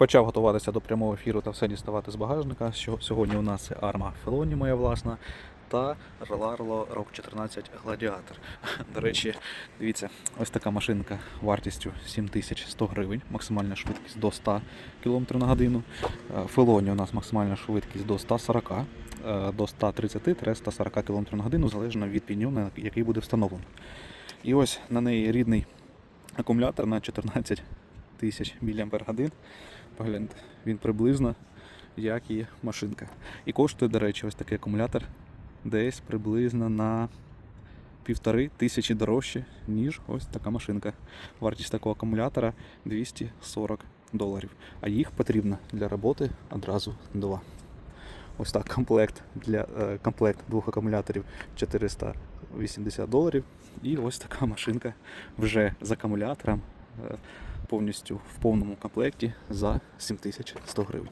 Почав готуватися до прямого ефіру та все діставати з багажника. Що сьогодні у нас арма Фелоні моя власна та Relaro Rock 14 Gladiator. До речі, дивіться, ось така машинка вартістю 7100 гривень, максимальна швидкість до 100 км на годину. Е, Фелоні у нас максимальна швидкість до 140 е, до 130-140 км на годину, залежно від піню, який буде встановлено. І ось на неї рідний акумулятор на 14 тисяч мАч. Погляньте, він приблизно як і машинка. І коштує, до речі, ось такий акумулятор десь приблизно на півтори тисячі дорожче, ніж ось така машинка. Вартість такого акумулятора 240 доларів. А їх потрібно для роботи одразу два. Ось так комплект для е, комплект двох акумуляторів 480 доларів. І ось така машинка вже з акумулятором е, повністю в повному комплекті за 7100 гривень.